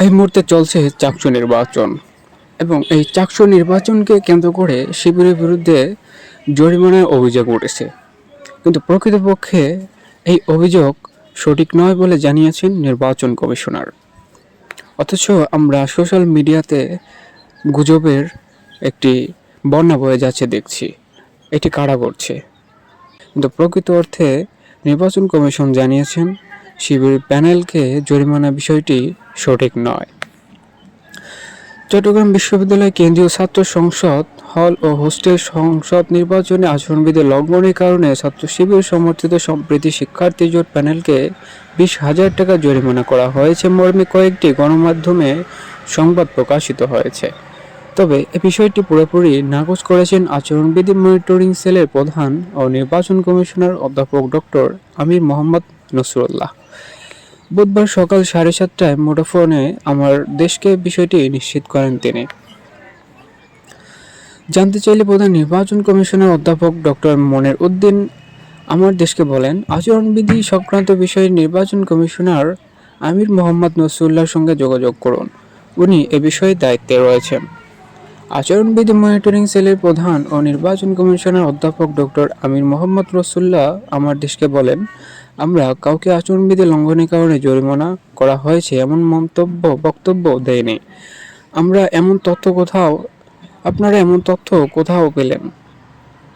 এই মুহূর্তে চলছে চাকসু নির্বাচন এবং এই চাকসু নির্বাচনকে কেন্দ্র করে শিবিরের বিরুদ্ধে জরিমানার অভিযোগ উঠেছে। কিন্তু প্রকৃতপক্ষে এই অভিযোগ সঠিক নয় বলে জানিয়েছেন নির্বাচন কমিশনার। অথচ আমরা সোশ্যাল মিডিয়াতে গুজবের একটি বন্যা বয়ে যাচ্ছে দেখছি। এটি কারা করছে? কিন্তু প্রকৃত অর্থে নির্বাচন কমিশন জানিয়েছেন শিবির প্যানেলকে জরিমানা বিষয়টি সঠিক নয়। চট্টগ্রাম বিশ্ববিদ্যালয় কেন্দ্রীয় ছাত্র সংসদ হল ও হোস্টেল সংসদ নির্বাচনে আচরণবিধি লঙ্ঘনের কারণে ছাত্র শিবির সমর্থিত সম্প্রীতি শিক্ষার্থী জোট প্যানেলকে বিশ হাজার টাকা জরিমানা করা হয়েছে। মর্মে কয়েকটি গণমাধ্যমে সংবাদ প্রকাশিত হয়েছে। তবে এ বিষয়টি পুরোপুরি নাকচ করেছেন আচরণবিধি মনিটরিং সেলের প্রধান ও নির্বাচন কমিশনার অধ্যাপক ডক্টর আমির মোহাম্মদ নসরুল্লাহ। বুধবার সকাল সাড়ে সাতটায় মুঠোফোনে আমার দেশকে বিষয়টি নিশ্চিত করেন তিনি। জানতে চাইলে প্রধান নির্বাচন কমিশনার অধ্যাপক ডক্টর মনের উদ্দিন আমার দেশকে বলেন, আচরণবিধি সংক্রান্ত বিষয়ে নির্বাচন কমিশনার আমির মোহাম্মদ নসরুল্লাহর সঙ্গে যোগাযোগ করুন। উনি এ বিষয়ে দায়িত্বে রয়েছেন। আচরণবিধি মনিটরিং সেলের প্রধান ও নির্বাচন কমিশনার অধ্যাপক ডক্টর আমির মোহাম্মদ রসুল্লাহ আমার দেশকে বলেন আমরা কাউকে আচরণবিধি লঙ্ঘনের কারণে জরিমানা করা হয়েছে এমন মন্তব্য, বক্তব্য দেয়নি। আমরা এমন তথ্য কোথাও, আপনারা এমন তথ্য কোথাও পেলেন?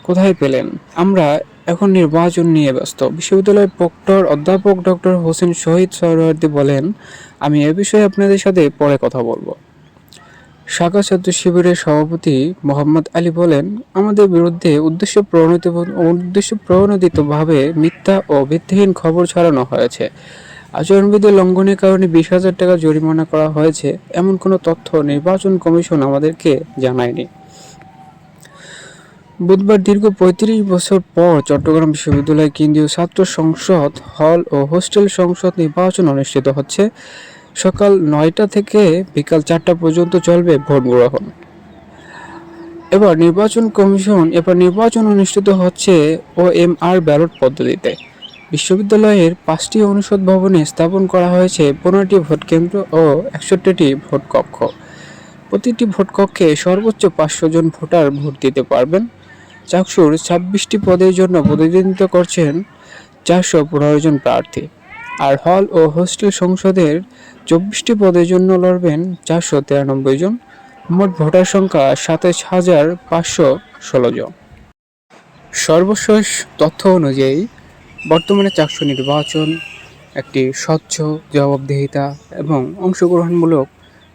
কোথায় পেলেন? আমরা এখন নির্বাচন নিয়ে ব্যস্ত। বিশ্ববিদ্যালয়ের প্রক্টর, অধ্যাপক ডক্টর হোসেন শহীদ সরওয়ার্দী বলেন, আমি এ বিষয়ে আপনাদের সাথে পরে কথা বলব। শাখা ছাত্র শিবিরের সভাপতি মোহাম্মদ আলী বলেন, আমাদের বিরুদ্ধে উদ্দেশ্য প্রণোদিত উদ্দেশ্য প্রণোদিতভাবে মিথ্যা ও ভিত্তিহীন খবর ছড়ানো হয়েছে। আচরণবিধি লঙ্ঘনের কারণে বিশ হাজার টাকা জরিমানা করা হয়েছে, এমন কোনো তথ্য নির্বাচন কমিশন আমাদেরকে জানায়নি। বুধবার দীর্ঘ পঁয়ত্রিশ বছর পর চট্টগ্রাম বিশ্ববিদ্যালয় কেন্দ্রীয় ছাত্র সংসদ, হল ও হোস্টেল সংসদ নির্বাচন অনুষ্ঠিত হচ্ছে। সকাল নয়টা থেকে বিকাল চারটা পর্যন্ত চলবে ভোট গ্রহণ। এবার নির্বাচন কমিশন, এবার নির্বাচন অনুষ্ঠিত হচ্ছে ও এম আর ব্যালট পদ্ধতিতে। বিশ্ববিদ্যালয়ের পাঁচটি অনুষদ ভবনে স্থাপন করা হয়েছে পনেরোটি ভোট কেন্দ্র ও একষট্টিটি ভোট কক্ষ। প্রতিটি ভোট কক্ষে সর্বোচ্চ পাঁচশো জন ভোটার ভোট দিতে পারবেন। চাকসুর ছাব্বিশটি পদের জন্য প্রতিনিধিত্ব করছেন চারশো পনেরো জন প্রার্থী। আর হল ও হোস্টেল সংসদের চব্বিশটি পদের জন্য লড়বেন চারশো তিরানব্বই জন। মোট ভোটার সংখ্যা সাতাশ হাজার পাঁচশো ষোলো জন। সর্বশেষ তথ্য অনুযায়ী, বর্তমানে চাকসু নির্বাচন, একটি স্বচ্ছ, জবাবদিহিতা এবং অংশগ্রহণমূলক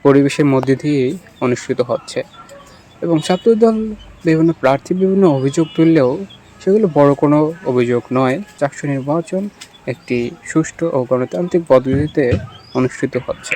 পরিবেশের মধ্যে দিয়েই অনুষ্ঠিত হচ্ছে। এবং ছাত্রদল বিভিন্ন প্রার্থী, বিভিন্ন অভিযোগ তুললেও সেগুলো বড় কোনো অভিযোগ নয়। চাকসু নির্বাচন একটি সুষ্ঠু ও গণতান্ত্রিক পদ্ধতিতে অনুষ্ঠিত হচ্ছে।